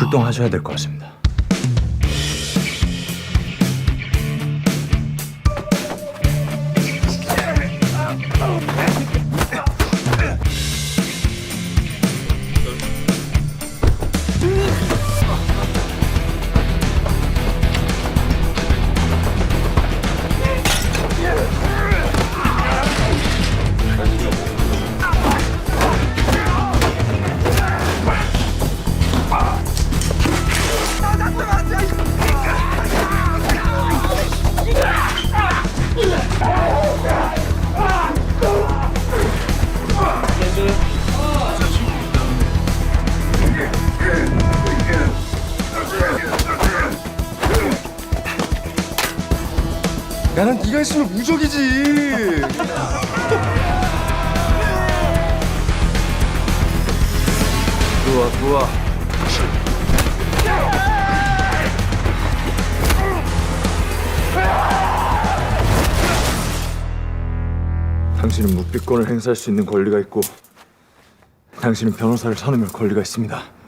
출동하셔야 될 것 같습니다. 야난 네가 있으면 무적이지. 좋아, 좋아. 당신은 묵비권을 행사할 수 있는 권리가 있고 당신은 변호사를 선임할 권리가 있습니다.